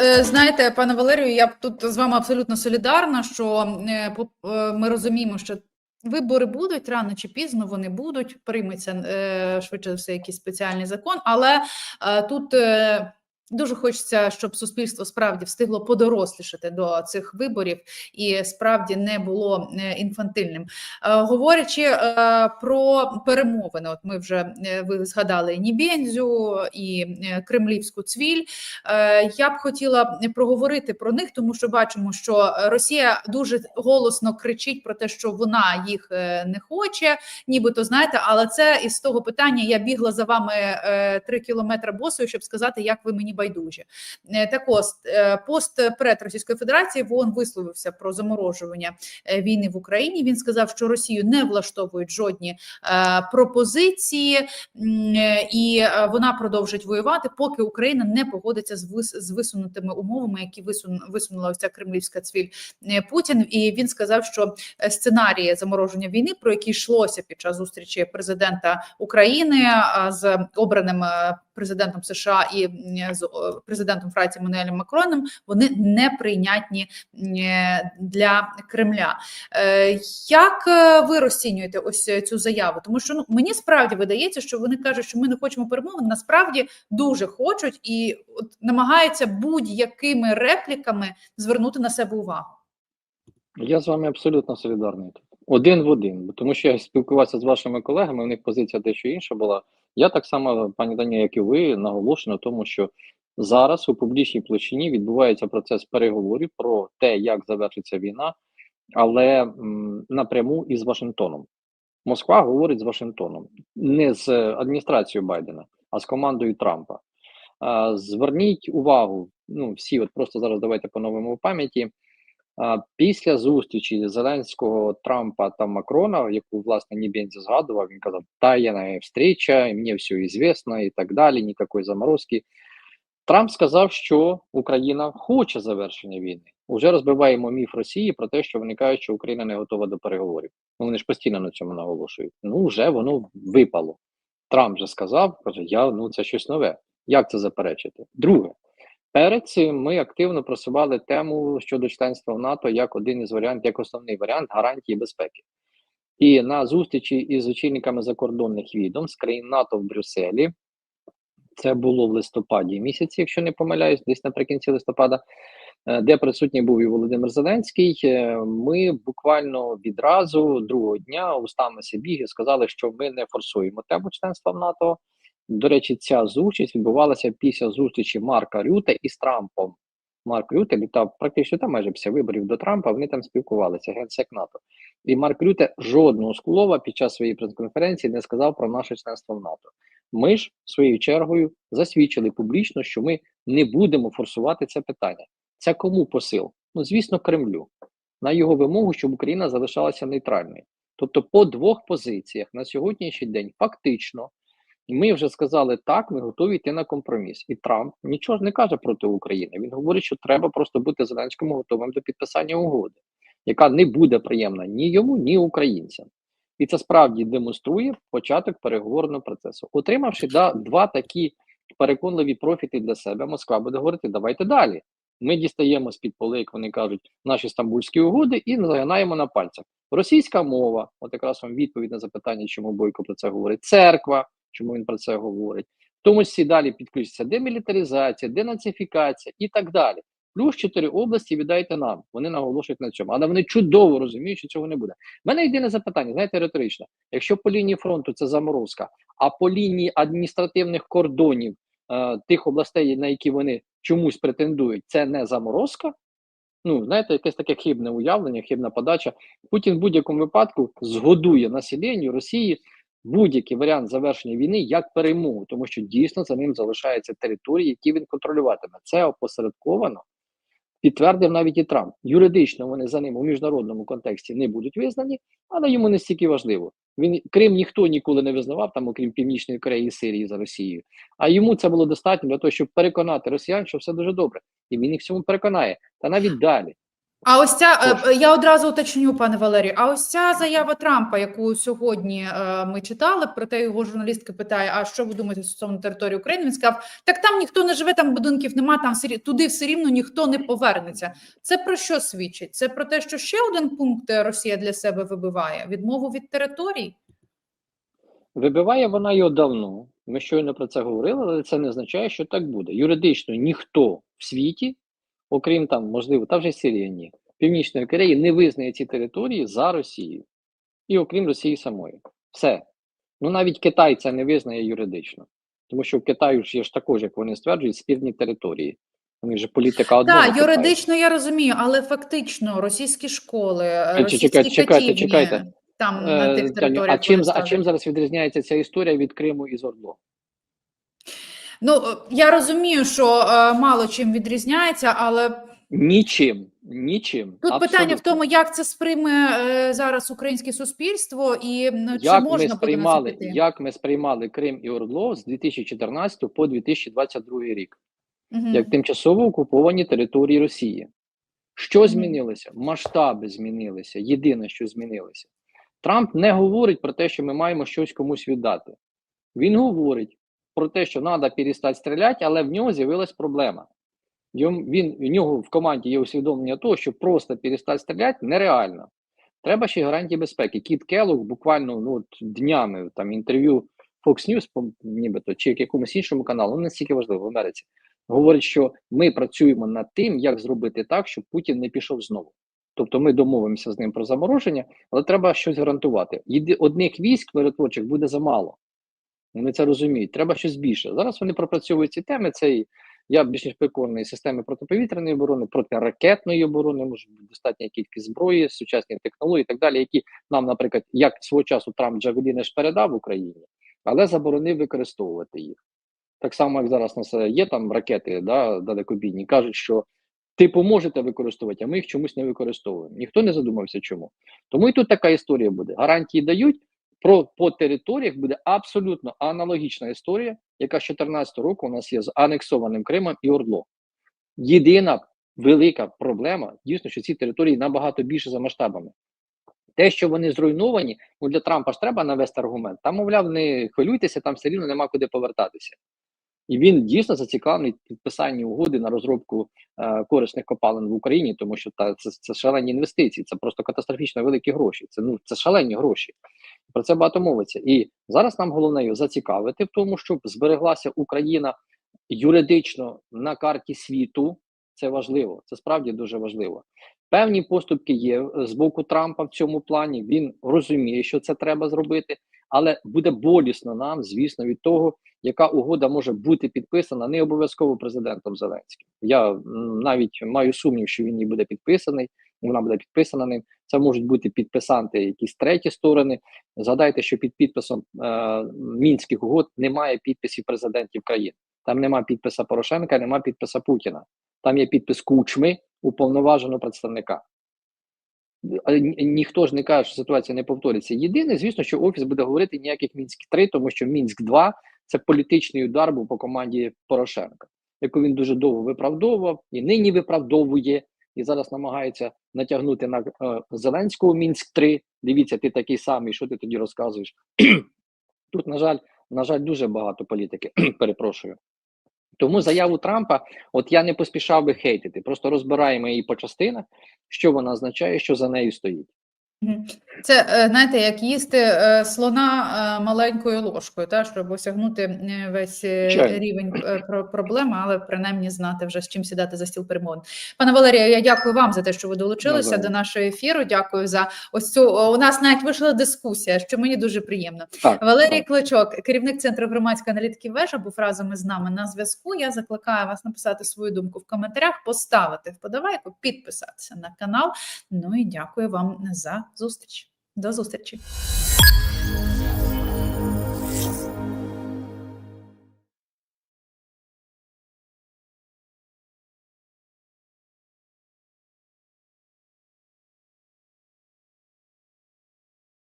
е, знаєте, пане Валерію, я тут з вами абсолютно солідарна, що е, е, ми розуміємо, що вибори будуть рано чи пізно, вони будуть, прийметься швидше все якийсь спеціальний закон, але тут. Дуже хочеться, щоб суспільство справді встигло подорослішати до цих виборів і справді не було е, інфантильним. Е, Говорячи е, про перемовини, от ми вже ви згадали Нібензю і Кремлівську цвіль. Я б хотіла проговорити про них, тому що бачимо, що Росія дуже голосно кричить про те, що вона їх не хоче, нібито знаєте, але це із того питання я бігла за вами три кілометри босою, щоб сказати, як ви мені байдужі. Е, Так ось е, постпред Російської Федерації ВООН висловився про заморожування е, війни в Україні. Він сказав, що Росію не влаштовують жодні пропозиції, і вона продовжить воювати, поки Україна не погодиться з вис з висунутими умовами, які висун висунула ця кремлівська цвіль Путін. І він сказав, що сценарії замороження війни, про які йшлося під час зустрічі президента України з обраним президентом США і з президентом Франції Мануелем Макроном, вони неприйнятні е, для Кремля. Е, Як е, ви розцінюєте ось цю заяву? Тому що ну мені справді видається, що вони кажуть, що ми не хочемо перемовин. Насправді дуже хочуть і от намагаються будь-якими репліками звернути на себе увагу. Я з вами абсолютно солідарний тут. Один в один. Тому що я спілкувався з вашими колегами, у них позиція дещо інша була. Я так само, пані Дані, як і ви, наголошую на тому, що зараз у публічній площині відбувається процес переговорів про те, як завершиться війна, але м, напряму із Вашингтоном. Москва говорить з Вашингтоном, не з адміністрацією Байдена, а з командою Трампа. А, Зверніть увагу, ну всі, от просто зараз давайте поновимо в пам'яті. Після зустрічі Зеленського, Трампа та Макрона, яку власне Нібензі згадував, він казав, тайна встреча, і мені все известно і так далі, ніякої заморозки. Трамп сказав, що Україна хоче завершення війни. Уже розбиваємо міф Росії про те, що вони що Україна не готова до переговорів. Ну вони ж постійно на цьому наголошують. Ну вже воно випало. Трамп же сказав, каже, я ну це щось нове. Як це заперечити? Друге, Перед цим ми активно просували тему щодо членства в НАТО як один із варіантів, як основний варіант гарантії безпеки. І на зустрічі із очільниками закордонних відомств країн НАТО в Брюсселі, це було в листопаді місяці, якщо не помиляюсь, десь наприкінці листопада, е, де присутній був і Володимир Зеленський. е, Ми буквально відразу другого дня устами Сибіги сказали, що ми не форсуємо тему членства в НАТО. До речі, ця зустріч відбувалася після зустрічі Марка Рюте із Трампом. Марк Рюте літав практично там майже після виборів до Трампа. Вони там спілкувалися, генсек НАТО. І Марк Рюте жодного слова під час своєї прес-конференції не сказав про наше членство в НАТО. Ми ж своєю чергою засвідчили публічно, що ми не будемо форсувати це питання. Це кому посил? Ну, звісно, Кремлю на його вимогу, щоб Україна залишалася нейтральною. Тобто, по двох позиціях на сьогоднішній день фактично ми вже сказали так, ми готові йти на компроміс. І Трамп нічого ж не каже проти України. Він говорить, що треба просто бути Зеленському готовим до підписання угоди, яка не буде приємна ні йому, ні українцям. І це справді демонструє початок переговорного процесу. Отримавши да, два такі переконливі профіти для себе, Москва буде говорити: давайте далі. Ми дістаємо з під поли, як вони кажуть, наші стамбульські угоди і загинаємо на пальцях. Російська мова, от якраз вам відповідь на запитання, чому Бойко про це говорить. Церква, чому він про це говорить. Тому числі далі підключиться демілітаризація, денацифікація і так далі. Плюс чотири області віддайте нам. Вони наголошують на цьому, але вони чудово розуміють, що цього не буде. У мене єдине запитання, знаєте, риторичне. Якщо по лінії фронту це заморозка, а по лінії адміністративних кордонів е, тих областей, на які вони чомусь претендують, це не заморозка. Ну, знаєте, якесь таке хибне уявлення, хибна подача. Путін в будь-якому випадку згодує населенню Росії будь-який варіант завершення війни як перемогу, тому що дійсно за ним залишаються території, які він контролюватиме. Це опосередковано підтвердив навіть і Трамп. Юридично вони за ним у міжнародному контексті не будуть визнані, але йому не стільки важливо. Він Крим ніхто ніколи не визнавав, там, окрім Північної Кореї і Сирії за Росією. А йому це було достатньо для того, щоб переконати росіян, що все дуже добре, і він їх в цьому переконає. Та навіть далі. А ось ця е, я одразу уточню, пане Валерію. А ось ця заява Трампа, яку сьогодні е, ми читали, проте його журналістка питає: а що ви думаєте стосовно території України? Він сказав: так там ніхто не живе, там будинків нема, там все туди все рівно ніхто не повернеться. Це про що свідчить? Це про те, що ще один пункт е, Росія для себе вибиває відмову від територій. Вибиває вона його давно. Ми щойно про це говорили, але це не означає, що так буде. Юридично ніхто в світі, окрім там, можливо, та вже Сирія ні, Північної Кореї не визнає ці території за Росією. І окрім Росії самої. Все. Ну навіть Китай це не визнає юридично. Тому що в Китаю ж є ж також, як вони стверджують, спірні території. У них політика одного. Так, юридично я розумію, але фактично російські школи, е, Чекайте, російські чекайте, чекайте, чекайте. там на Е, тих територіях. а чим, а чим зараз відрізняється ця історія від Криму і Зордло? Ну, е, я розумію, що е, мало чим відрізняється, але Нічим. Нічим. тут питання в тому, як це сприйме е, зараз українське суспільство, і чи як можна ми сприймали, піти? як ми сприймали Крим і Ордлов з 2014 по 2022 рік, Мгм. як тимчасово окуповані території Росії. Що Мгм. змінилося? Масштаби змінилися. Єдине, що змінилося. Трамп не говорить про те, що ми маємо щось комусь віддати. Він говорить про те, що треба перестати стріляти, але в нього з'явилась проблема. Йому, він, в нього в команді є усвідомлення того, що просто перестати стріляти нереально. Треба ще гарантії безпеки. Кіт Келлог буквально ну, от, днями там інтерв'ю Fox News, нібито, чи якомусь іншому каналу, ну настільки важливо в Америці, говорить, що ми працюємо над тим, як зробити так, щоб Путін не пішов знову. Тобто ми домовимося з ним про замороження, але треба щось гарантувати. Одних військ миротворчих буде замало. Вони це розуміють. Треба щось більше. Зараз вони пропрацьовують ці теми. Це я більш ніж переконаний системи протиповітряної оборони, протиракетної оборони, може бути достатня кількість зброї, сучасні технології і так далі, які нам, наприклад, як свого часу Трамп Джавеліни ж передав Україні, але заборонив використовувати їх. Так само, як зараз у нас є там ракети да, далекобійні, кажуть, що типу можете використовувати, а ми їх чомусь не використовуємо. Ніхто не задумався, чому. Тому і тут така історія буде. Гарантії дають. Про по територіях буде абсолютно аналогічна історія, яка з 2014 року у нас є з анексованим Кримом і Ордло. Єдина велика проблема дійсно, що ці території набагато більше за масштабами. Те, що вони зруйновані, ну для Трампа ж треба навести аргумент. Там, мовляв, не хвилюйтеся, там все рівно нема куди повертатися. І він дійсно зацікавлений в підписанні угоди на розробку е, корисних копалин в Україні, тому що та це, це шалені інвестиції, це просто катастрофічно великі гроші. Це ну це шалені гроші. Про це багато мовиться. І зараз нам головне зацікавити в тому, щоб збереглася Україна юридично на карті світу. Це важливо, це справді дуже важливо. Певні поступки є е, з боку Трампа в цьому плані. Він розуміє, що це треба зробити, але буде болісно нам, звісно, від того, яка угода може бути підписана не обов'язково президентом Зеленським. Я навіть маю сумнів, що він і буде підписаний. Вона буде підписана ним. Це можуть бути підписанти якісь треті сторони. Згадайте, що під підписом е, мінських угод немає підписів президентів країн. Там немає підписа Порошенка, немає підписа Путіна. Там є підпис Кучми, уповноваженого представника. Ніхто ж не каже, що ситуація не повториться. Єдине, звісно, що офіс буде говорити ніяких мінськ 3 тому що мінськ 2 це політичний удар був по команді Порошенка, яку він дуже довго виправдовував і нині виправдовує, і зараз намагається натягнути на е, Зеленського мінськ 3 Дивіться, ти такий самий, що ти тоді розказуєш? Тут, на жаль, на жаль, дуже багато політики. Перепрошую. Тому заяву Трампа, от я не поспішав би хейтити, просто розбираємо її по частинах, що вона означає, що за нею стоїть. Це е, знаєте, як їсти е, слона е, маленькою ложкою, та щоб осягнути весь е, рівень про- проблеми, але принаймні знати вже з чим сідати за стіл перемовин. Пане Валерію, я дякую вам за те, що ви долучилися Навзаєм. до нашого ефіру. Дякую за ось цю. У нас навіть вийшла дискусія, що мені дуже приємно. Так, Валерій так. Кличок, керівник центру громадської аналітики вежа, був разом із нами на зв'язку. Я закликаю вас написати свою думку в коментарях, поставити вподобайку, підписатися на канал. Ну і дякую вам за зустріч. До зустрічі.